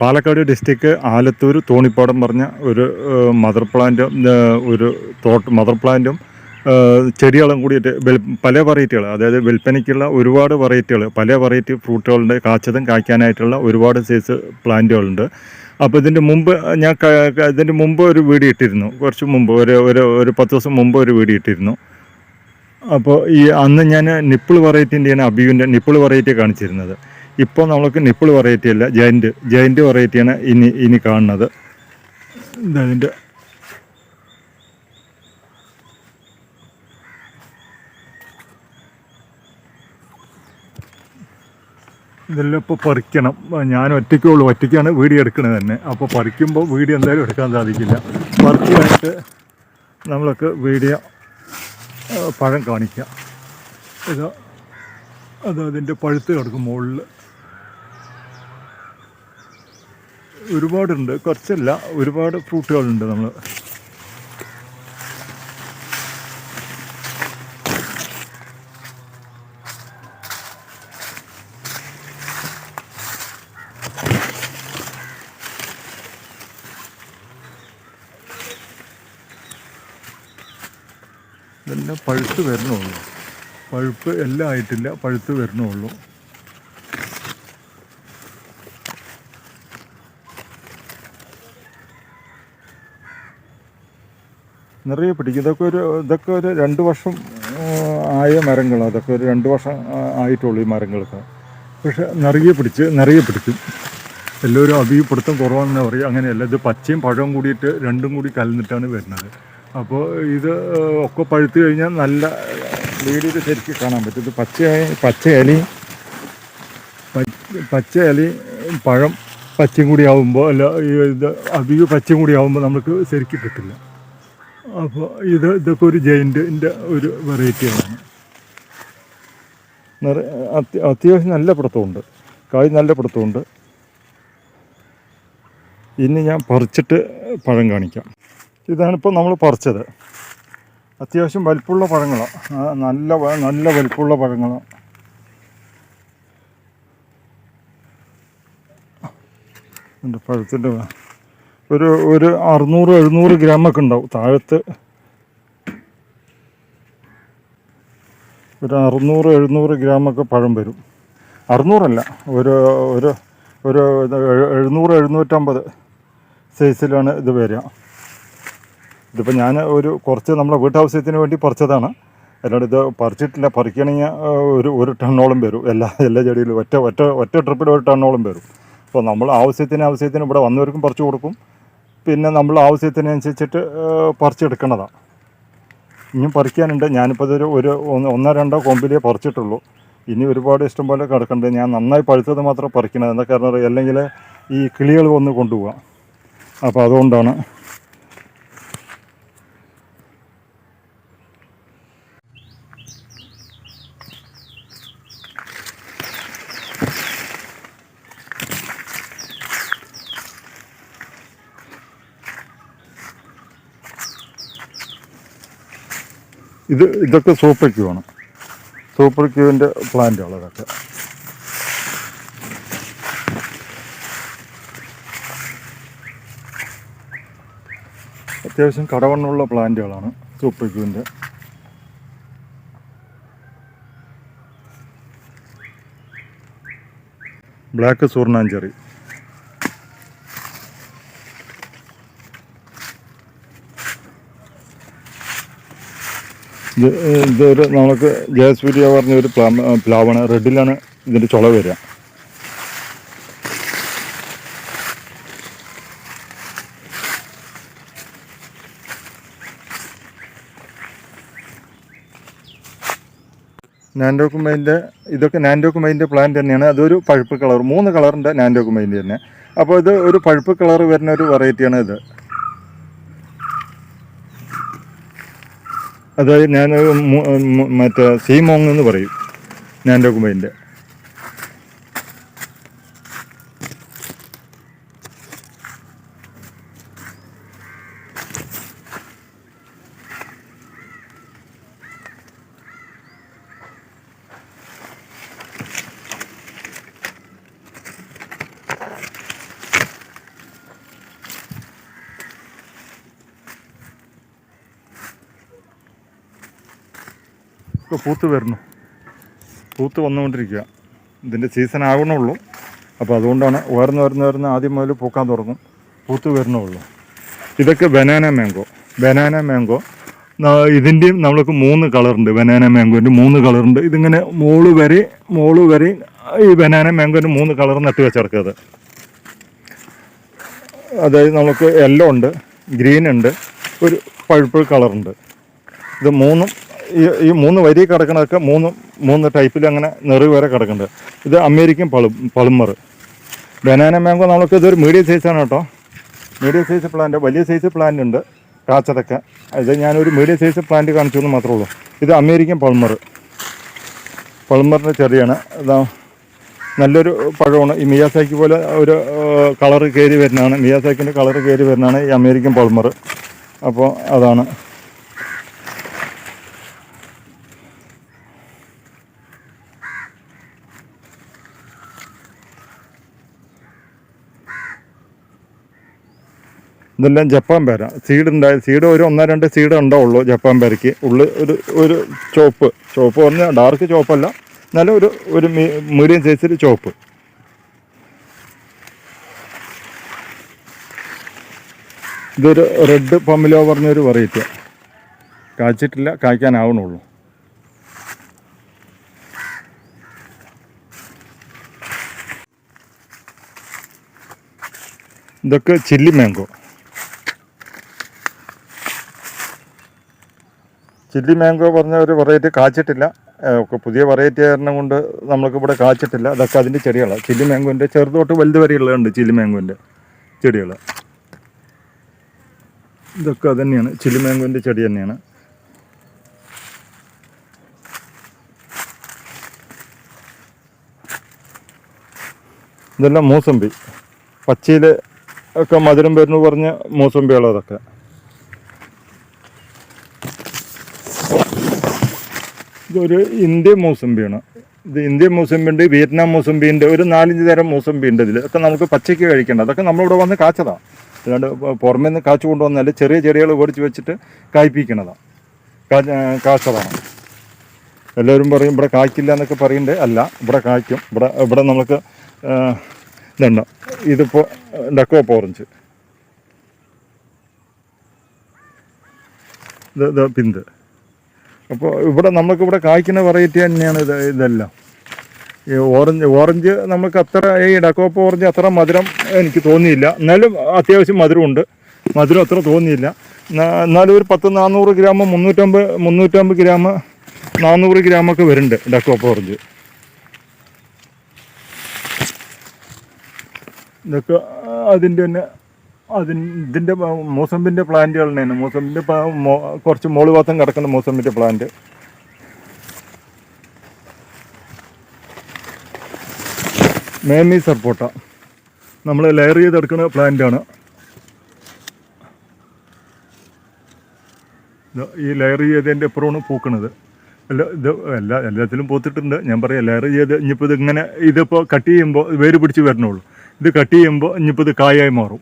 Palakkad district Alathur Thonippadam പറഞ്ഞ ഒരു mother പ്ലാന്റും ഒരു തോട്ട് മദർ പ്ലാന്റും ചെടികളും കൂടിയിട്ട് പല വെറൈറ്റികൾ അതായത് വിൽപ്പനയ്ക്കുള്ള ഒരുപാട് വെറൈറ്റികൾ പല വെറൈറ്റി ഫ്രൂട്ടുകളുണ്ട് കാച്ചതും കായ്ക്കാനായിട്ടുള്ള ഒരുപാട് സൈസ് പ്ലാന്റുകളുണ്ട്. അപ്പോൾ ഇതിന്റെ മുമ്പ് ഞാൻ ഇതിന്റെ മുമ്പ് ഒരു വീഡിയോ ഇട്ടിരുന്നു. കുറച്ച് മുമ്പ് ഒരു ഒരു ഒരു പത്ത് ദിവസം മുമ്പ് ഒരു വീഡിയോ ഇട്ടിരുന്നു. അപ്പോൾ ഈ അന്ന് ഞാൻ നിപ്പിൾ വെറൈറ്റീന്റെയാണ് അബിയുവിന്റെ നിപ്പിൾ വെറൈറ്റി കാണിച്ചിരുന്നത്. ഇപ്പോൾ നമ്മൾക്ക് നിപ്പിൾ വെറൈറ്റി അല്ല ജയന്റ് ജയന്റ് വെറൈറ്റിയാണ് ഇനി ഇനി കാണുന്നത്. ഇതിന്റെ ഇതെല്ലാം ഇപ്പോൾ പറിക്കണം. ഞാൻ ഒറ്റയ്ക്കേ ഉള്ളൂ ഒറ്റയ്ക്കാണ് വീഡിയോ എടുക്കുന്നത് തന്നെ. അപ്പോൾ പറിക്കുമ്പോൾ വീഡിയോ എന്തായാലും എടുക്കാൻ സാധിക്കില്ല. പറിക്കുമായിട്ട് നമ്മളൊക്കെ വീഡിയോ പഴം കാണിക്കാം. ഇത് അത് അതിന്റെ പഴുത്ത് കിടക്കും മുകളിൽ ഒരുപാടുണ്ട്. കുറച്ചല്ല ഒരുപാട് ഫ്രൂട്ടുകളുണ്ട് നമ്മൾ പഴുത്ത് വരണുള്ളൂ പഴുപ്പ് എല്ലാം ആയിട്ടില്ല പഴുത്ത് വരണുള്ളൂ നിറയെ പിടിക്കും. ഇതൊക്കെ ഒരു ഇതൊക്കെ ഒരു രണ്ട് വർഷം ആയ മരങ്ങൾ അതൊക്കെ ഒരു രണ്ട് വർഷം ആയിട്ടുള്ളൂ ഈ മരങ്ങൾക്ക് പക്ഷെ നിറയെ പിടിച്ച് നിറയെ പിടിക്കും. എല്ലാവരും അധികം പിടുത്തം കുറവാണെന്ന് പറയും അങ്ങനെയല്ല. ഇത് പച്ചയും പഴവും കൂടിയിട്ട് രണ്ടും കൂടി കലർന്നിട്ടാണ് വരുന്നത്. അപ്പോൾ ഇത് ഒക്കെ പഴുത്ത് കഴിഞ്ഞാൽ നല്ല വീഡിയോയിൽ ശരിക്കും കാണാൻ പറ്റും. ഇത് പച്ച പച്ച ഇലയും പച്ച- ഇലയും പഴം പച്ചയും കൂടി ആവുമ്പോൾ അല്ല ഇത് അധികം പച്ചയും കൂടി ആവുമ്പോൾ നമുക്ക് ശരിക്കും കിട്ടില്ല. അപ്പോൾ ഇത് ഇതൊക്കെ ഒരു ജയിന്റിന്റെ ഒരു വെറൈറ്റിയാണ് അത്യാവശ്യം നല്ല പിടുത്തമുണ്ട്. കായ് നല്ല പിടുത്തമുണ്ട്. ഇനി ഞാൻ പറിച്ചിട്ട് പഴം കാണിക്കാം. ഇതാണിപ്പോൾ നമ്മൾ പറിച്ചത്. അത്യാവശ്യം വലിപ്പമുള്ള പഴങ്ങളാണ് നല്ല നല്ല വലിപ്പമുള്ള പഴങ്ങളാണ് എന്റെ പഴത്തിന്റെ ഒരു ഒരു അറുന്നൂറ് എഴുന്നൂറ് ഗ്രാമൊക്കെ ഉണ്ടാവും താഴത്ത്. ഒരു അറുന്നൂറ് എഴുന്നൂറ് ഗ്രാമൊക്കെ പഴം വരും. അറുന്നൂറല്ല ഒരു ഒരു ഒരു എഴുന്നൂറ് എഴുന്നൂറ്റമ്പത് സൈസിലാണ് ഇത് വരിക. ഇതിപ്പോൾ ഞാൻ ഒരു കുറച്ച് നമ്മളെ വീട്ടാവശ്യത്തിന് വേണ്ടി പറിച്ചതാണ്. അല്ലാണ്ട് ഇത് പറിച്ചിട്ടില്ല പറിക്കണമെങ്കിൽ ഒരു ഒരു ടണ്ണോളം വരും. എല്ലാ എല്ലാ ചെടിയിലും ഒറ്റ ഒറ്റ ഒറ്റ ട്രിപ്പിൽ ഒരു ടണ്ണോളം വരും. അപ്പോൾ നമ്മൾ ആവശ്യത്തിന് ആവശ്യത്തിന് ഇവിടെ വന്നവർക്കും പറിച്ചു കൊടുക്കും. പിന്നെ നമ്മൾ ആവശ്യത്തിനനുസരിച്ചിട്ട് പറിച്ചെടുക്കണതാണ്. ഇനിയും പറിക്കാനുണ്ട്. ഞാനിപ്പോൾ ഇതൊരു ഒരു ഒന്നോ രണ്ടോ കൊമ്പിലേ പറിച്ചിട്ടുള്ളൂ. ഇനി ഒരുപാട് ഇഷ്ടം പോലെ കിടക്കുന്നുണ്ട് ഞാൻ നന്നായി പഴുത്തത് മാത്രം പറിക്കണത്. എന്താ കാരണം അല്ലെങ്കിൽ ഈ കിളികൾ വന്ന് കൊണ്ടുപോകാം അപ്പോൾ അതുകൊണ്ടാണ് ഇത് ഇതൊക്കെ സൂപ്പർ ക്യൂ ആണ്. സൂപ്പർ ക്യൂവിന്റെ പ്ലാന്റുകൾ ഇതൊക്കെ. അത്യാവശ്യം കടവണ്ണുള്ള പ്ലാന്റുകളാണ് സൂപ്പർ ക്യൂവിന്റെ ബ്ലാക്ക് സൂർണാഞ്ചെറി ഇതൊരു നമുക്ക് ജയസൂര്യ പറഞ്ഞ ഒരു പ്ലാ പ്ലാവാണ്. റെഡിലാണ് ഇതിന്റെ ചുള വരിക. നാൻഡോക്കുമൈന്റെ ഇതൊക്കെ നാൻഡോക്കുമൈന്റെ പ്ലാന്റ് തന്നെയാണ്. അതൊരു പഴുപ്പ് കളർ മൂന്ന് കളറിന്റെ നാൻഡോക്കുമൈന്റെ തന്നെ. അപ്പോൾ ഇത് ഒരു പഴുപ്പ് കളർ വരുന്ന ഒരു വെറൈറ്റിയാണ് ഇത്. അതായത് ഞാൻ മറ്റേ സീമോങ് എന്ന് പറയും. ഞാൻ നാൻഡോക്കുമൈന്റെ ഇപ്പോൾ പൂത്ത് വരുന്നു പൂത്ത് വന്നുകൊണ്ടിരിക്കുക ഇതിന്റെ സീസൺ ആവണുള്ളൂ. അപ്പോൾ അതുകൊണ്ടാണ് ഉയർന്ന് വരുന്ന വരുന്ന ആദ്യം മുതൽ പൂക്കാൻ തുടങ്ങും. പൂത്ത് വരണുള്ളൂ. ഇതൊക്കെ ബനാന മാംഗോ ബനാന മാംഗോ ഇതിന്റെയും നമ്മൾക്ക് മൂന്ന് കളറുണ്ട് ബനാന മാംഗോന്റെ മൂന്ന് കളറുണ്ട് ഇതിങ്ങനെ മോൾ വരെ മോൾ വരെ ഈ ബനാന മാംഗോന്റെ മൂന്ന് കളർ നട്ട് വെച്ചിറക്കുന്നത് അതായത് നമുക്ക് യെല്ലോ ഉണ്ട് ഗ്രീൻ ഉണ്ട് ഒരു പഴുപ്പ് കളറുണ്ട് ഇത് മൂന്നും ഈ ഈ മൂന്ന് വരി കിടക്കണതൊക്കെ മൂന്ന് മൂന്ന് ടൈപ്പിൽ അങ്ങനെ നിറവ് വരെ കിടക്കുന്നുണ്ട് ഇത് അമേരിക്കൻ പളു പളുമർ. ബനാന മാംഗോ നമുക്ക് ഇതൊരു മീഡിയം സൈസാണ് കേട്ടോ. മീഡിയം സൈസ് പ്ലാന്റ് വലിയ സൈസ് പ്ലാന്റ് ഉണ്ട്. കാച്ചതൊക്കെ. ഇത് ഞാനൊരു മീഡിയം സൈസ് പ്ലാന്റ് കാണിച്ചു എന്ന് മാത്രമേ ഉള്ളൂ. ഇത് അമേരിക്കൻ പൾമർ പൾമറിന്റെ ചെറിയാണ് ഇതാ നല്ലൊരു പഴമാണ്. ഈ മിയാസാക്കി പോലെ ഒരു കളറ് കയറി വരുന്നതാണ്. മിയാസാക്കിന്റെ കളറ് കയറി വരുന്നതാണ് ഈ അമേരിക്കൻ പൾമർ അപ്പോൾ അതാണ്. ഇതെല്ലാം ജപ്പാൻ പേര. സീഡ് ഉണ്ടായ സീഡ് ഒരു ഒന്നോ രണ്ട് സീഡ് ഉണ്ടാവുള്ളൂ ജപ്പാൻ പേരയ്ക്ക് ഉള്ളിൽ ഒരു ഒരു ചോപ്പ്. ചോപ്പ് പറഞ്ഞാൽ ഡാർക്ക് ചോപ്പല്ല. എന്നാലും ഒരു ഒരു മീഡിയം സൈസിൽ ചോപ്പ്. ഇതൊരു റെഡ് പമ്മിലോ പറഞ്ഞൊരു വെറൈറ്റി കായ്ച്ചിട്ടില്ല കായ്ക്കാനാവണുള്ളൂ. ഇതൊക്കെ ചില്ലി മാംഗോ ചില്ലി മാംഗോ പറഞ്ഞ ഒരു വെറൈറ്റി കാച്ചിട്ടില്ല. പുതിയ വെറൈറ്റി കാരണം കൊണ്ട് നമ്മൾക്ക് ഇവിടെ കാച്ചിട്ടില്ല. അതൊക്കെ അതിന്റെ ചെടികളാണ് ചില്ലി മാംഗോന്റെ ചെറുതോട്ട് തൊട്ട് വലുത് വരെയുള്ളതുണ്ട് ചില്ലി മാംഗോന്റെ ചെടികൾ ഇതൊക്കെ തന്നെയാണ്. ചില്ലി മാംഗോന്റെ ചെടി തന്നെയാണ്. ഇതെല്ലാം മൂസമ്പി. പച്ചയിൽ ഒക്കെ മധുരം വരുന്നു പറഞ്ഞ മൂസമ്പികളതൊക്കെ ഇതൊരു ഇന്ത്യൻ മൂസമ്പിയാണ്. ഇത് ഇന്ത്യൻ മൂസമ്പി ഉണ്ട് വിയറ്റ്നാം മൂസമ്പി ഉണ്ട് ഒരു നാലഞ്ച് തരം മൂസമ്പി ഉണ്ട് ഇതിൽ ഒക്കെ നമുക്ക് പച്ചയ്ക്ക് കഴിക്കേണ്ട. അതൊക്കെ നമ്മളിവിടെ വന്ന് കാച്ചതാണ് അല്ലാണ്ട് പുറമേ നിന്ന് കാച്ചു കൊണ്ടുവന്നല്ല ചെറിയ ചെടികൾ ഓടിച്ച് വെച്ചിട്ട് കായ്പ്പിക്കണതാണ് കാച്ചതാണ്. എല്ലാവരും പറയും ഇവിടെ കായ്ക്കില്ല എന്നൊക്കെ പറയണ്ടേ. അല്ല ഇവിടെ കായ്ക്കും. ഇവിടെ ഇവിടെ നമുക്ക് ഇതുണ്ട്. ഇതിപ്പോൾ ഡക്കോ പോറഞ്ച് ഇത് ഇത് പിന്ത്. അപ്പോൾ ഇവിടെ നമുക്ക് ഇവിടെ കായ്ക്കുന്ന വെറൈറ്റി തന്നെയാണ് ഇത് ഇതെല്ലാം. ഈ ഓറഞ്ച് ഓറഞ്ച് നമുക്ക് അത്ര ഈ ഇടക്കോപ്പ് ഓറഞ്ച് അത്ര മധുരം എനിക്ക് തോന്നിയില്ല. എന്നാലും അത്യാവശ്യം മധുരമുണ്ട്. മധുരം അത്ര തോന്നിയില്ല. എന്നാ- എന്നാലും ഒരു പത്ത് നാനൂറ് ഗ്രാം മുന്നൂറ്റമ്പത് മുന്നൂറ്റമ്പത് ഗ്രാം നാനൂറ് ഗ്രാമൊക്കെ വരുന്നുണ്ട് ഇടക്കോപ്പ് ഓറഞ്ച് ഇതൊക്കെ അതിന്റെ തന്നെ അതിന് ഇതിന്റെ മൂസമ്പിന്റെ പ്ലാന്റുകൾ തന്നെയാണ് മൂസമ്പിന്റെ കുറച്ച് മോൾ ഭാഗം കിടക്കുന്ന മൂസമ്പിന്റെ പ്ലാന്റ് മേമി സർപ്പോട്ട നമ്മൾ ലെയർ ചെയ്തെടുക്കുന്ന പ്ലാന്റാണ് ഈ ലെയർ ചെയ്തതിന്റെ അപ്പുറമാണ് പൂക്കണത്. അല്ല ഇത് എല്ലാ എല്ലാത്തിലും പൂത്തിട്ടുണ്ട്. ഞാൻ പറയാം ലെയർ ചെയ്ത് ഇനിയിപ്പോൾ ഇത് ഇങ്ങനെ ഇതിപ്പോൾ കട്ട് ചെയ്യുമ്പോൾ വേര് പിടിച്ച് വരണുള്ളൂ ഇത് കട്ട് ചെയ്യുമ്പോൾ ഇനിയിപ്പോൾ ഇത് കായായി മാറും.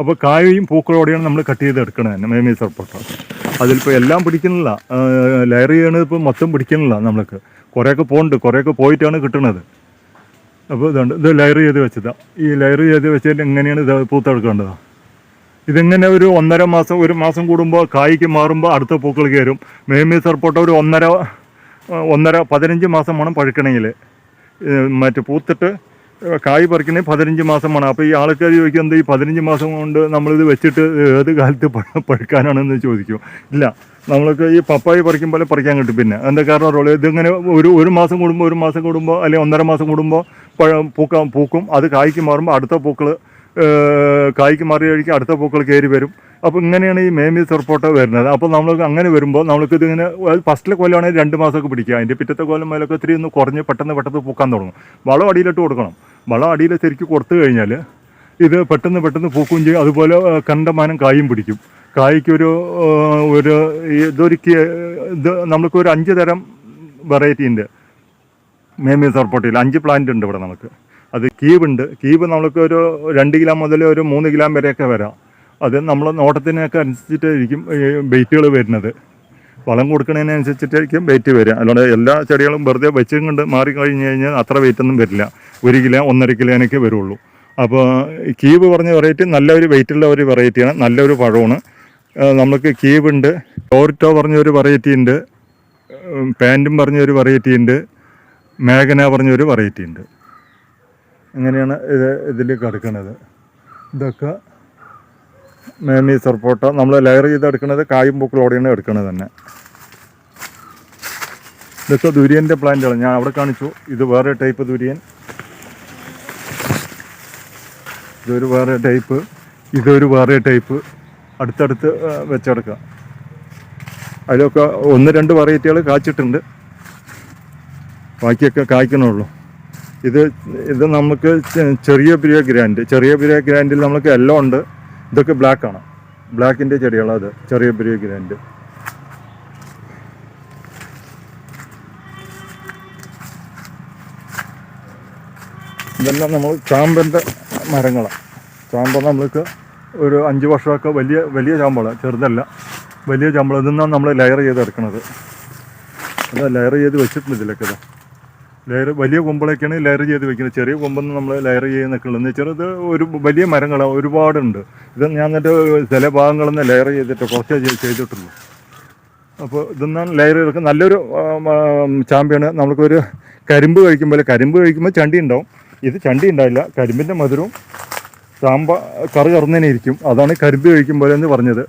അപ്പോൾ കായയും പൂക്കളോടെയാണ് നമ്മൾ കട്ട് ചെയ്ത് എടുക്കണത് തന്നെ മേമി സർപ്പട്ട അതിലിപ്പോൾ എല്ലാം പിടിക്കുന്നില്ല. ലെയർ ചെയ്യണത് ഇപ്പോൾ മൊത്തം പിടിക്കുന്നില്ല നമ്മൾക്ക്. കുറേയൊക്കെ പോകുന്നുണ്ട് കുറേയൊക്കെ പോയിട്ടാണ് കിട്ടുന്നത് അപ്പോൾ ഇതുണ്ട് ഇത് ലെയർ ചെയ്ത് വെച്ചതാണ് ഈ ലെയർ ചെയ്ത് വെച്ചിട്ട് എങ്ങനെയാണ് ഇത് പൂത്തെടുക്കേണ്ടത്? ഇതിങ്ങനെ ഒരു ഒന്നര മാസം ഒരു മാസം കൂടുമ്പോൾ കായ്ക്ക് മാറുമ്പോൾ അടുത്ത പൂക്കൾ കയറും? മേമി സർപ്പോട്ട ഒരു ഒന്നര ഒന്നര പതിനഞ്ച് മാസം വേണം പഴുക്കണമെങ്കിൽ മറ്റേ പൂത്തിട്ട് കായ് പറിക്കണമെങ്കിൽ പതിനഞ്ച് മാസം വേണം അപ്പോൾ ഈ ആൾക്കാർ ചോദിക്കുന്നത് ഈ പതിനഞ്ച് മാസം കൊണ്ട് നമ്മളിത് വെച്ചിട്ട് ഏത് കാലത്ത് പഴുക്കാനാണെന്ന് ചോദിക്കും. ഇല്ല. നമ്മൾക്ക് ഈ പപ്പായി പോലെ പറിക്കാൻ കിട്ടും പിന്നെ. എന്താ കാരണം റോൾ? ഇതിങ്ങനെ ഒരു ഒരു മാസം കൂടുമ്പോൾ ഒരു മാസം കൂടുമ്പോൾ അല്ലെങ്കിൽ ഒന്നര മാസം കൂടുമ്പോൾ പഴം പൂക്കാൻ പൂക്കും. അത് കായ്ക്ക് മാറുമ്പോൾ അടുത്ത പൂക്കൾ കായ്ക്ക് മാറി കഴിക്കും അടുത്ത പൂക്കൾ കയറി വരും. അപ്പോൾ ഇങ്ങനെയാണ് ഈ മേമി റിപ്പോർട്ട് വരുന്നത്. അപ്പോൾ നമ്മൾക്ക് അങ്ങനെ വരുമ്പോൾ നമ്മൾക്ക് ഇതിങ്ങനെ ഫസ്റ്റിലെ കൊല്ലമാണെങ്കിൽ രണ്ട് മാസമൊക്കെ പിടിക്കുക അതിന്റെ പിറ്റത്തെ കൊല്ലം മേലൊക്കെ ഇത്തിരി ഒന്ന് കുറഞ്ഞ് പെട്ടെന്ന് പെട്ടെന്ന് പൂക്കാൻ തുടങ്ങും. വളം അടിയിലിട്ട് കൊടുക്കണം. വളം അടിയിൽ ശരിക്കും കൊടുത്തു കഴിഞ്ഞാൽ ഇത് പെട്ടെന്ന് പെട്ടെന്ന് പൂക്കും ചെയ്യും. അതുപോലെ കണ്ടമാനം കായും പിടിക്കും. കായ്ക്കൊരു ഒരു ഈ ഇതൊരു ഇത് നമ്മൾക്ക് ഒരു അഞ്ച് തരം വെറൈറ്റി ഉണ്ട്. മേമി സർപ്പോട്ടയിൽ അഞ്ച് പ്ലാന്റ് ഉണ്ട് ഇവിടെ നമുക്ക് അത് കീവ് ഉണ്ട് കീവ് നമുക്ക് ഒരു രണ്ട് കിലോ മുതൽ ഒരു മൂന്ന് കിലോ വരെയൊക്കെ വരാം. അത് നമ്മൾ നോട്ടത്തിനൊക്കെ അനുസരിച്ചിട്ടായിരിക്കും ബെയ്റ്റുകൾ വരുന്നത്. വളം കൊടുക്കുന്നതിനനുസരിച്ചിട്ടായിരിക്കും വെയിറ്റ് വരിക. അല്ലാണ്ട് എല്ലാ ചെടികളും വെറുതെ വെച്ചും കൊണ്ട് മാറി കഴിഞ്ഞ് കഴിഞ്ഞാൽ അത്ര വെയിറ്റൊന്നും വരില്ല. ഒരു കിലോ ഒന്നര കിലോനൊക്കെ വരുള്ളൂ. അപ്പോൾ കീവ് പറഞ്ഞ വെറൈറ്റി നല്ലൊരു വെയിറ്റുള്ള ഒരു വെറൈറ്റിയാണ്. നല്ലൊരു പഴമാണ്. നമുക്ക് കീവ് ഉണ്ട് ടോറിറ്റോ പറഞ്ഞ ഒരു വെറൈറ്റി ഉണ്ട് പാന്റും പറഞ്ഞ ഒരു വെറൈറ്റി ഉണ്ട് മേഘന പറഞ്ഞ ഒരു വെറൈറ്റി ഉണ്ട് അങ്ങനെയാണ് ഇത് ഇതിൽ കിടക്കുന്നത് ഇതൊക്കെ മേമി സർപ്പോട്ട നമ്മൾ ലെയർ ചെയ്ത് എടുക്കുന്നത് കായും പൂക്കളോടെയാണ് എടുക്കുന്നത് തന്നെ. ഇതൊക്കെ ദുര്യന്റെ പ്ലാന്റുകൾ ഞാൻ അവിടെ കാണിച്ചു. ഇത് വേറെ ടൈപ്പ് ദുര്യൻ. ഇതൊരു വേറെ ടൈപ്പ് ഇതൊരു വേറെ ടൈപ്പ് അടുത്തടുത്ത് വെച്ചെടുക്കാം അതിലൊക്കെ ഒന്ന് രണ്ട് വെറൈറ്റികൾ കാച്ചിട്ടുണ്ട്. ബാക്കിയൊക്കെ കായ്ക്കണുള്ളൂ. ഇത് ഇത് നമുക്ക് ചെറിയ പിരിയ ഗ്രാൻഡ്. ചെറിയ പിരിയ ഗ്രാൻഡിൽ നമുക്ക് എല്ലാം ഉണ്ട്. ഇതൊക്കെ ബ്ലാക്ക് ആണ്. ബ്ലാക്കിന്റെ ചെടികളാണ് അത് ചെറിയ പെരിയ ഗ്രാൻഡ്. ഇതെല്ലാം നമ്മൾ ചാമ്പന്റെ മരങ്ങളാണ് ചാമ്പ നമ്മൾക്ക് ഒരു അഞ്ച് വർഷമൊക്കെ വലിയ വലിയ ചാമ്പളാണ് ചെറുതല്ല. വലിയ ചാമ്പളം ഇതെന്നാണ് നമ്മൾ ലെയർ ചെയ്തെടുക്കണത്. അത് ലെയർ ചെയ്ത് വെച്ചിട്ടുണ്ട് ഇതിലൊക്കെ ഇതാ. ലെയർ വലിയ കൊമ്പളൊക്കെയാണ് ലെയർ ചെയ്ത് വെക്കുന്നത്. ചെറിയ കൊമ്പൊന്നും നമ്മൾ ലെയർ ചെയ്യുന്നൊക്കെ ഉള്ളത് ഇത് ഒരു വലിയ മരങ്ങളാണ് ഒരുപാടുണ്ട്. ഇത് ഞാൻ എന്നിട്ട് ചില ഭാഗങ്ങളൊന്നും ലെയർ ചെയ്തിട്ട് കുറച്ചേ ചെയ്- ചെയ്തിട്ടുള്ളൂ. അപ്പോൾ ഇതൊന്നാണ് ലെയർ ചെയ്തൊക്കെ നല്ലൊരു ചാമ്പ്യാണ് നമുക്കൊരു കരിമ്പ് കഴിക്കുമ്പോൾ കരിമ്പ് കഴിക്കുമ്പോൾ ചണ്ടി ഉണ്ടാവും. ഇത് ചണ്ടി ഉണ്ടാവില്ല. കരിമ്പിന്റെ മധുരവും ചാമ്പ കറി കറന്നതിനെ ഇരിക്കും. അതാണ് കരിമ്പ് കഴിക്കുമ്പോൾ എന്ന് പറഞ്ഞത്.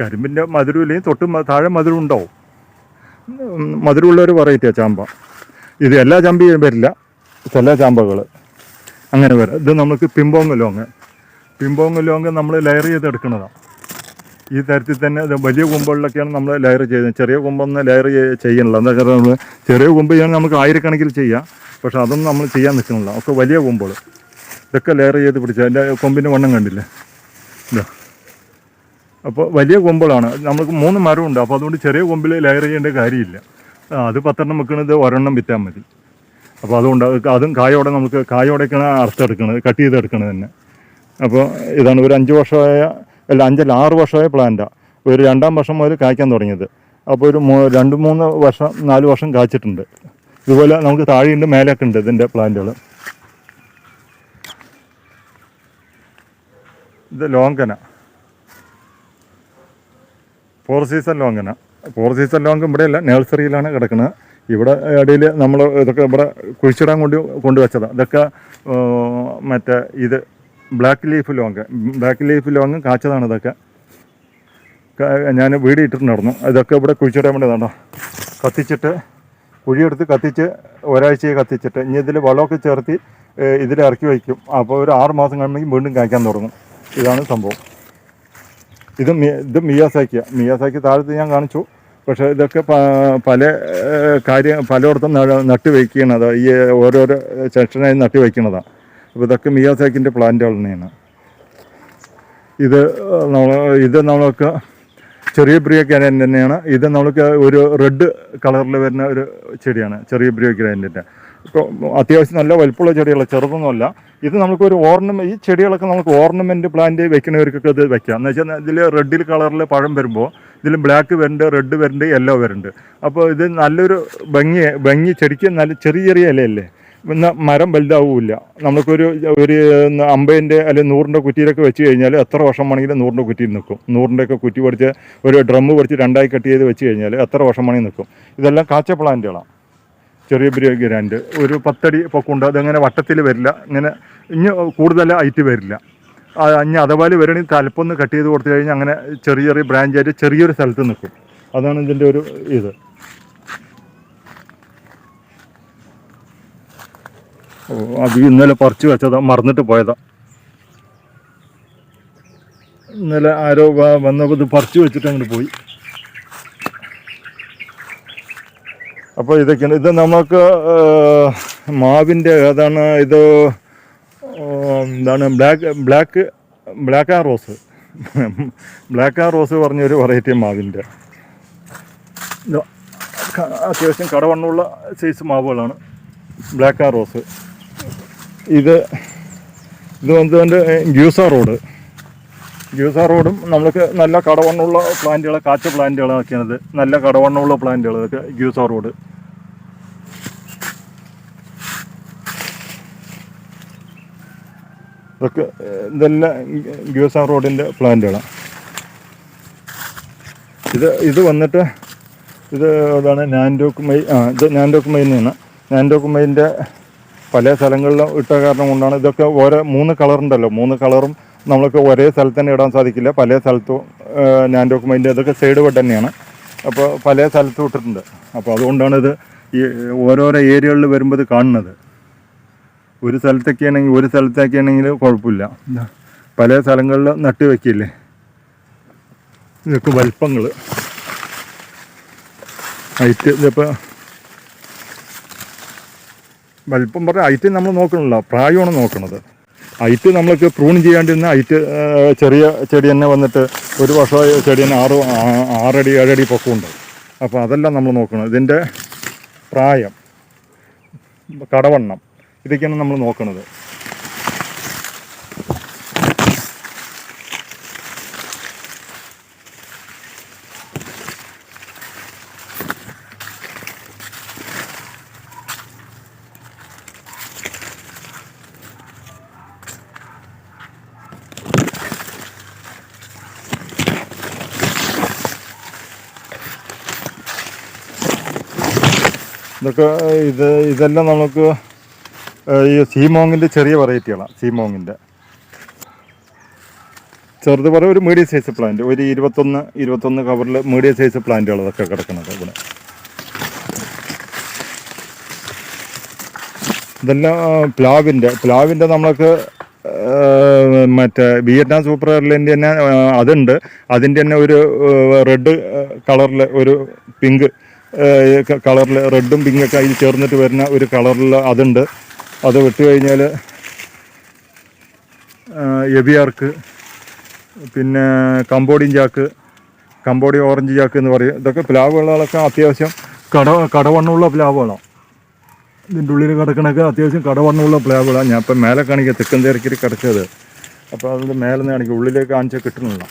കരിമ്പിന്റെ മധുരം ഇല്ലെങ്കിൽ തൊട്ട് താഴെ മധുരം ഉണ്ടാവും. മധുരമുള്ള ഒരു വെറൈറ്റിയാണ് ചാമ്പ. ഇത് എല്ലാ ചാമ്പയും വരില്ല. ചില ചാമ്പകൾ അങ്ങനെ വരാം. ഇത് നമുക്ക് ping pong long. Ping pong long നമ്മൾ ലെയർ ചെയ്തെടുക്കുന്നതാണ് ഈ തരത്തിൽ തന്നെ വലിയ കുമ്പുകളിലൊക്കെയാണ് നമ്മൾ ലെയർ ചെയ്യുന്നത്. ചെറിയ കൊമ്പൊന്നും ലെയർ ചെയ്യണില്ല എന്താ വെച്ചാൽ നമ്മൾ ചെറിയ കുമ്പ് ചെയ്യാൻ നമുക്ക് ആയിരക്കണക്കിൽ ചെയ്യാം. പക്ഷെ അതൊന്നും നമ്മൾ ചെയ്യാൻ നിൽക്കുന്നില്ല. ഒക്കെ വലിയ കുമ്പുകൾ. ഇതൊക്കെ ലെയർ ചെയ്ത് പിടിച്ചാൽ എന്റെ കൊമ്പിന്റെ വണ്ണം കണ്ടില്ലേ? അപ്പോൾ വലിയ കൊമ്പുകളാണ്. നമുക്ക് മൂന്ന് മരമുണ്ട്. അപ്പോൾ അതുകൊണ്ട് ചെറിയ കൊമ്പിൽ ലെയർ ചെയ്യേണ്ട കാര്യമില്ല. അത് പത്തെണ്ണം വെക്കുന്നത് ഒരെണ്ണം വിറ്റാൽ മതി. അപ്പോൾ അതുകൊണ്ട് അത് കായോടെ നമുക്ക് കായോടെയൊക്കെയാണ് അറുത്തെടുക്കുന്നത് കട്ട് ചെയ്തെടുക്കണത് തന്നെ. അപ്പോൾ ഇതാണ് ഒരു അഞ്ച് വർഷമായ അല്ല അഞ്ചല്ല ആറ് വർഷമായ പ്ലാന്റാണ് ഒരു രണ്ടാം വർഷം മുതൽ കായ്ക്കാൻ തുടങ്ങിയത്. അപ്പോൾ ഒരു രണ്ട് മൂന്ന് വർഷം നാല് വർഷം കായ്ച്ചിട്ടുണ്ട് ഇതുപോലെ നമുക്ക് താഴെയുണ്ട് മേലെയൊക്കെ ഉണ്ട് ഇതിന്റെ പ്ലാന്റുകൾ. ഇത് longan. Four season longan. Four season longan ഇവിടെയല്ല നഴ്സറിയിലാണ് കിടക്കുന്നത്. ഇവിടെ ഇടയിൽ നമ്മൾ ഇതൊക്കെ ഇവിടെ കുഴിച്ചിടാൻ കൊണ്ട് കൊണ്ടുവച്ചതാണ് ഇതൊക്കെ മറ്റേ ഇത് black leaf long black leaf long കാച്ചതാണ് ഇതൊക്കെ. ഞാൻ വീട് ഇട്ടിട്ടുണ്ടായിരുന്നു. ഇതൊക്കെ ഇവിടെ കുഴിച്ചിടാൻ വേണ്ടിയതാണോ വേണ്ട കത്തിച്ചിട്ട് കുഴിയെടുത്ത് കത്തിച്ച് ഒരാഴ്ചയെ കത്തിച്ചിട്ട് ഇനി ഇതിൽ വളമൊക്കെ ചേർത്തി ഇതിൽ ഇറക്കി വയ്ക്കും. അപ്പോൾ ഒരു ആറ് മാസം കഴിയുമ്പോൾ വീണ്ടും കായ്ക്കാൻ തുടങ്ങും. ഇതാണ് സംഭവം. ഇത് ഇത് മിയാസാക്കിയ. മിയാസാക്കി താഴത്ത് ഞാൻ കാണിച്ചു. പക്ഷേ ഇതൊക്കെ പല കാര്യം പലയിടത്തും ന- നട്ട് വയ്ക്കണത്. ഈ ഓരോരോ സെക്ഷനായി നട്ടി വയ്ക്കണതാണ് അപ്പോൾ ഇതൊക്കെ മിയാസാക്കിന്റെ പ്ലാന്റുകൾ തന്നെയാണ് ഇത് നമ്മൾ ഇത് നമ്മൾക്ക് ചെറിയ ബ്രിയ ഗ്രാൻഡ് തന്നെയാണ് ഇത് നമ്മൾക്ക് ഒരു റെഡ് കളറിൽ വരുന്ന ഒരു ചെടിയാണ്. ചെറിയ ഇപ്പോൾ അത്യാവശ്യം നല്ല വലിപ്പമുള്ള ചെടികളാണ് ചെറുതൊന്നുമല്ല. ഇത് നമുക്കൊരു ഓർണമെന്റ് ഈ ചെടികളൊക്കെ നമുക്ക് ഓർണമെന്റ് പ്ലാന്റ് വെക്കുന്നവർക്കൊക്കെ ഇത് വെക്കാം. എന്ന് വെച്ചാൽ ഇതിൽ റെഡിൽ കളറിൽ പഴം വരുമ്പോൾ ഇതിൽ ബ്ലാക്ക് വരുന്നുണ്ട് റെഡ് വരുന്നുണ്ട് യെല്ലോ വരുന്നുണ്ട് അപ്പോൾ ഇത് നല്ലൊരു ഭംഗി ഭംഗി ചെടിക്ക് നല്ല ചെറിയ ചെറിയ ഇലയല്ലേ? പിന്നെ മരം വലുതാവില്ല. നമുക്കൊരു ഒരു അമ്പതിന്റെ അല്ലെങ്കിൽ നൂറിന്റെ കുറ്റിയിലൊക്കെ വെച്ച് കഴിഞ്ഞാൽ എത്ര വർഷം വേണമെങ്കിലും നൂറിന്റെ കുറ്റിയിൽ നിൽക്കും. നൂറിന്റെയൊക്കെ കുറ്റി പഠിച്ച് ഒരു ഡ്രമ്മ് പഠിച്ച് രണ്ടായി കട്ട് ചെയ്ത് വെച്ച് കഴിഞ്ഞാൽ എത്ര വർഷം വേണമെങ്കിൽ നിൽക്കും. ഇതെല്ലാം കാച്ച പ്ലാന്റുകളാണ് ചെറിയ ചെറിയ ഗ്രാൻഡ് ഒരു പത്തടി പൊക്കുണ്ട്. അതങ്ങനെ വട്ടത്തിൽ വരില്ല. ഇങ്ങനെ ഇനി കൂടുതൽ ഹൈറ്റ് വരില്ല. ഇനി അതവാൽ വരണമെങ്കിൽ തലപ്പൊന്ന് കട്ട് ചെയ്ത് കൊടുത്തു കഴിഞ്ഞാൽ അങ്ങനെ ചെറിയ ചെറിയ ബ്രാഞ്ചായിട്ട് ചെറിയൊരു സ്ഥലത്ത് നിൽക്കും അതാണ് ഇതിന്റെ ഒരു ഇത്. അത് ഇന്നലെ പറിച്ചു വെച്ചതാ. മറന്നിട്ട് പോയതാ. ഇന്നലെ ആരോ വന്നപ്പോൾ ഇത് പറിച്ചു വെച്ചിട്ട് അങ്ങോട്ട് പോയി. അപ്പോൾ ഇതൊക്കെയാണ്. ഇത് നമുക്ക് മാവിന്റെ ഏതാണ് ഇത്? എന്താണ്? ബ്ലാക്ക് ബ്ലാക്ക് ബ്ലാക്ക് ആ റോസ്. ബ്ലാക്ക് ആ റോസ് പറഞ്ഞൊരു വെറൈറ്റി മാവിന്റെ അത്യാവശ്യം കടവണ്ണുള്ള സൈസ് മാവുകളാണ്. ബ്ലാക്ക് ആ റോസ്. ഇത് ഇത് വന്നുകൊണ്ട് ഗ്യൂസ റോഡ്. ജ്യൂസർ റോഡും നമ്മൾക്ക് നല്ല കടവണ്ണുള്ള പ്ലാന്റുകൾ കാച്ച പ്ലാന്റുകളൊക്കെയാണിത് നല്ല കടവണ്ണുള്ള പ്ലാന്റുകൾ ഇതൊക്കെ റോഡ് ഇതൊക്കെ ഇതെല്ലാം ഗ്യൂസർ റോഡിന്റെ പ്ലാന്റുകളാണ് ഇത് ഇത് വന്നിട്ട് ഇത് ഇതാണ് നാൻഡോക്ക് മൈ ആ ഇത് നാൻഡോക്ക് മൈൻ തന്നെയാണ് നാൻഡോക്ക് മൈന്റെ പല സ്ഥലങ്ങളിലും ഇട്ട കാരണം കൊണ്ടാണ് ഇതൊക്കെ ഓരോ മൂന്ന് കളറുണ്ടല്ലോ. മൂന്ന് കളറും നമ്മൾക്ക് ഒരേ സ്ഥലത്ത് തന്നെ ഇടാൻ സാധിക്കില്ല. പല സ്ഥലത്തും ഞാൻ ഡോക്യുമെന്റ് ഇതൊക്കെ സൈഡ് വെട്ട് തന്നെയാണ്. അപ്പോൾ പല സ്ഥലത്തും ഇട്ടിട്ടുണ്ട്. അപ്പോൾ അതുകൊണ്ടാണ് ഇത് ഈ ഓരോരോ ഏരിയകളിൽ വരുമ്പോൾ ഇത് കാണുന്നത്. ഒരു സ്ഥലത്തൊക്കെ ആണെങ്കിൽ ഒരു സ്ഥലത്തൊക്കെ ആണെങ്കിൽ കുഴപ്പമില്ല. പല സ്ഥലങ്ങളിൽ നട്ട് വയ്ക്കില്ലേ ഇതൊക്കെ വലിപ്പങ്ങൾ ഹൈറ്റ് ഇതിപ്പോൾ വലിപ്പം പറഞ്ഞാൽ ഹൈറ്റ് നമ്മൾ നോക്കണമല്ലോ പ്രായമാണ് നോക്കണത്. ഹൈറ്റ് നമ്മൾക്ക് പ്രൂൺ ചെയ്യാണ്ടിരുന്ന ഐറ്റ് ചെറിയ ചെടി തന്നെ വന്നിട്ട് ഒരു വർഷമായി ചെടി തന്നെ ആറ് ആറടി ഏഴടി പൊക്കമുണ്ട്. അപ്പോൾ അതെല്ലാം നമ്മൾ നോക്കണം. ഇതിന്റെ പ്രായം കടവണ്ണം ഇതൊക്കെയാണ് നമ്മൾ നോക്കുന്നത് ഇതൊക്കെ ഇത് ഇതെല്ലാം നമുക്ക് ഈ സീമോങ്ങിന്റെ ചെറിയ വെറൈറ്റികളാണ് സീമോങ്ങിന്റെ ചെറുത് പറയും ഒരു മീഡിയം സൈസ് പ്ലാന്റ് ഒരു ഇരുപത്തൊന്ന് ഇരുപത്തൊന്ന് കവറിൽ മീഡിയം സൈസ് പ്ലാന്റുകൾ അതൊക്കെ കിടക്കുന്നത് ഇവിടെ. ഇതെല്ലാം പ്ലാവിന്റെ പ്ലാവിന്റെ നമ്മൾക്ക് മറ്റേ വിയറ്റ്നാം സൂപ്പർ എയർലൈന്റെ തന്നെ അതുണ്ട്. അതിന്റെ തന്നെ ഒരു റെഡ് കളറിൽ ഒരു പിങ്ക് കളറിൽ റെഡും പിങ്കൊക്കെ അതിൽ ചേർന്നിട്ട് വരുന്ന ഒരു കളറിൽ അതുണ്ട്. അത് വിട്ട് കഴിഞ്ഞാൽ എബിയാർക്ക് പിന്നെ കമ്പോഡിയൻ ചാക്ക് കമ്പോഡിയ ഓറഞ്ച് ചാക്ക് എന്ന് പറയും. ഇതൊക്കെ പ്ലാവുകളൊക്കെ അത്യാവശ്യം കട കടവണ്ണമുള്ള പ്ലാവുകളാണ് ഇതിന്റെ ഉള്ളിൽ കിടക്കണൊക്കെ അത്യാവശ്യം കടവണ്ണമുള്ള പ്ലാവുകളാണ് ഞാൻ ഇപ്പം മേലെ കാണിക്കുക തെക്കൻ തിരക്കിൽ കിടച്ചത് അപ്പോൾ അതിന്റെ മേലെ കാണിക്കുക ഉള്ളിലേക്ക് കാണിച്ചാൽ കിട്ടുന്നില്ല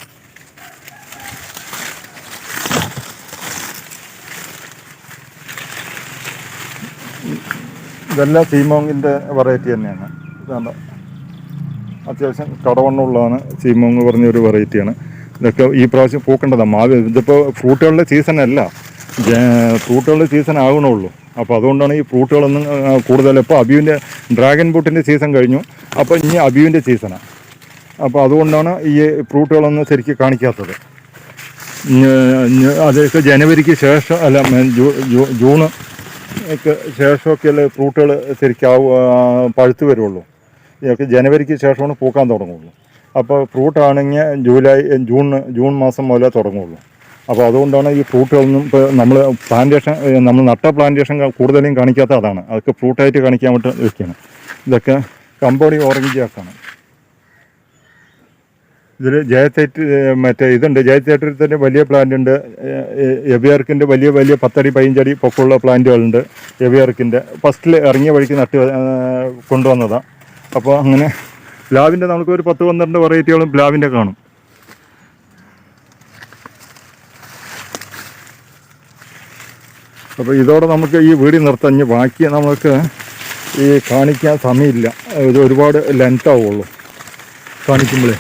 ഇതെല്ലാം സീമോങ്ങിന്റെ വെറൈറ്റി തന്നെയാണ്. ഇതാണ്ട് അത്യാവശ്യം കടവണ്ണമുള്ളതാണ് സീമോങ് പറഞ്ഞൊരു വെറൈറ്റിയാണ് ഇതൊക്കെ ഈ പ്രാവശ്യം പൂക്കേണ്ടതാണ് മാവ് ഇതിപ്പോൾ ഫ്രൂട്ടുകളുടെ ജ- ഫ്രൂട്ടുകളുടെ സീസൺ ആകണുള്ളൂ അപ്പോൾ അതുകൊണ്ടാണ് ഈ ഫ്രൂട്ടുകളൊന്നും കൂടുതൽ. ഇപ്പോൾ അബിയുവിന്റെ ഡ്രാഗൺ ഫ്രൂട്ടിന്റെ സീസൺ കഴിഞ്ഞു. അപ്പോൾ ഇനി അബിയുവിന്റെ സീസണാണ് അപ്പോൾ അതുകൊണ്ടാണ് ഈ ഫ്രൂട്ടുകളൊന്നും ശരിക്കും കാണിക്കാത്തത്. അതൊക്കെ ജനുവരിക്ക് ശേഷം അല്ല ജൂണ് ശേഷമൊക്കെയല്ലേ ഫ്രൂട്ടുകൾ ശരിക്കും പഴുത്ത് വരുള്ളൂ. ഇതൊക്കെ ജനുവരിക്ക് ശേഷമാണ് പൂക്കാൻ തുടങ്ങുള്ളൂ. അപ്പോൾ ഫ്രൂട്ടാണെങ്കിൽ ജൂലൈ ജൂൺ ജൂൺ മാസം മുതലേ തുടങ്ങുള്ളൂ. അപ്പോൾ അതുകൊണ്ടാണ് ഈ ഫ്രൂട്ടുകളൊന്നും ഇപ്പോൾ നമ്മൾ പ്ലാന്റേഷൻ നമ്മൾ നട്ട പ്ലാന്റേഷൻ കൂടുതലും കാണിക്കാത്ത അതാണ് അതൊക്കെ ഫ്രൂട്ടായിട്ട് കാണിക്കാൻ വേണ്ടി വെക്കുകയാണ്. ഇതൊക്കെ കമ്പോടി ഓറഞ്ച് ജാക്കാണ് ഇതിൽ ജയത്തേറ്റ് മറ്റേ ഇതുണ്ട്. തന്നെ വലിയ പ്ലാന്റ് ഉണ്ട്. എബിയർക്കിന്റെ വലിയ വലിയ പത്തടി പതിനഞ്ചടി പൊക്കമുള്ള പ്ലാന്റുകളുണ്ട് എബിയർക്കിന്റെ ഫസ്റ്റിൽ ഇറങ്ങിയ വഴിക്ക് നട്ട് കൊണ്ടുവന്നതാണ് അപ്പോൾ അങ്ങനെ പ്ലാവിന്റെ നമുക്ക് ഒരു പത്ത് പന്ത്രണ്ട് വെറൈറ്റികളും പ്ലാവിന്റെ കാണും. അപ്പോൾ ഇതോടെ നമുക്ക് ഈ വീട് നിർത്തഞ്ഞ് ബാക്കി നമുക്ക് ഈ കാണിക്കാൻ സമയമില്ല. ഇത് ഒരുപാട് ലെങ്ത് ആവുള്ളൂ. കാണിക്കുമ്പോഴേ